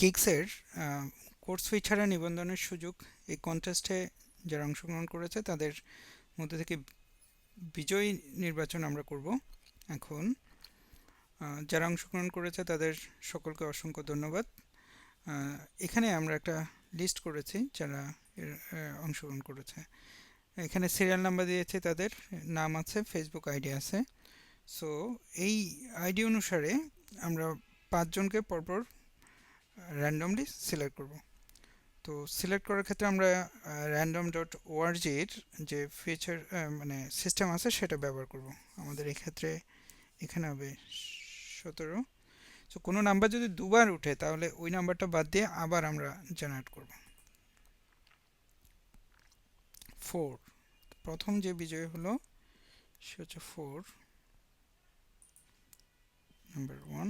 কিক্সের course fee ছাড়া নিবন্ধনের সুযোগ এই কন্টেস্টে যারা অংশগ্রহণ করেছে তাদের মধ্যে থেকে বিজয়ী নির্বাচন আমরা করব এখন। যারা অংশগ্রহণ করেছে তাদের সকলকে অসংখ্য ধন্যবাদ। এখানে আমরা একটা লিস্ট করেছি যারা অংশগ্রহণ করেছে। এখানে সিরিয়াল নাম্বার দিয়েছে তাদের, নাম আছে ফেসবুক আইডি আছে। সো এই আইডি অনুসারে আমরা পাঁচজনকে পরপর র্যান্ডমলি সিলেক্ট করব। তো সিলেক্ট করার ক্ষেত্রে আমরা র্যান্ডম ডট ওআরজির যে ফিচার মানে সিস্টেম আছে সেটা ব্যবহার করব। আমাদের এক্ষেত্রে এখানে হবে সতেরো। সো কোনো নাম্বার যদি দুবার উঠে তাহলে ওই নাম্বারটা বাদ দিয়ে আবার আমরা জেনারেট করব। ফোর প্রথম যে বিজয় হলো সে হচ্ছে ফোর নাম্বার ওয়ান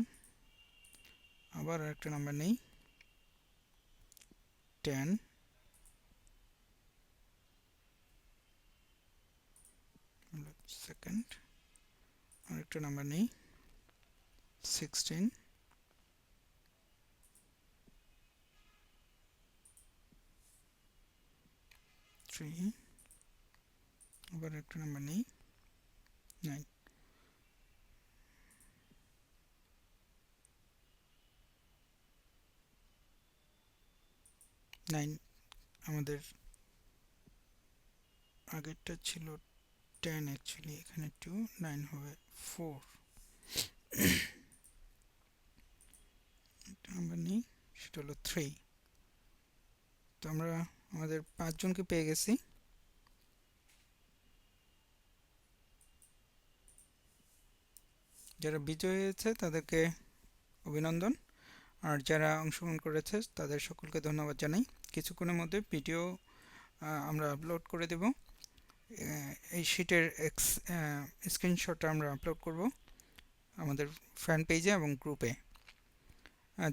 আবার একটা নাম্বার নেই। টেন সেকেন্ড আরেকটা নাম্বার নেই। সিক্সটিন থ্রি আবার একটা নাম্বার নেই। নাইন নাইন আমাদের আগেরটা ছিল টেন অ্যাকচুয়ালি এখানে টু নাইন হবে ফোর নাম্বার নেই, সেটা হলো থ্রি তো আমরা আমাদের পাঁচজনকে পেয়ে গেছি। যারা বিজয়ী হয়েছে তাদেরকে অভিনন্দন। আর যারা অংশগ্রহণ করেছে, তাদের সকলকে ধন্যবাদ জানাই। কিছুক্ষণের মধ্যে ভিডিও আমরা আপলোড করে দেব। এই শিটের এক্স স্ক্রিনশটটা আমরা আপলোড করব আমাদের ফ্যান পেজে এবং গ্রুপে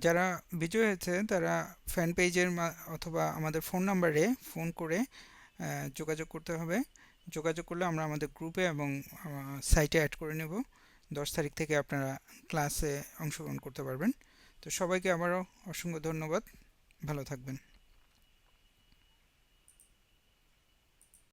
যারা বিজয় হয়েছে, তারা ফ্যান পেজের অথবা আমাদের ফোন নাম্বারে ফোন করে যোগাযোগ করতে হবে। যোগাযোগ করলে আমরা আমাদের গ্রুপে এবং সাইটে অ্যাড করে নেব। দশ তারিখ থেকে আপনারা ক্লাসে অংশগ্রহণ করতে পারবেন। তো সবাইকে আমারও অসংখ্য ধন্যবাদ। ভালো থাকবেন।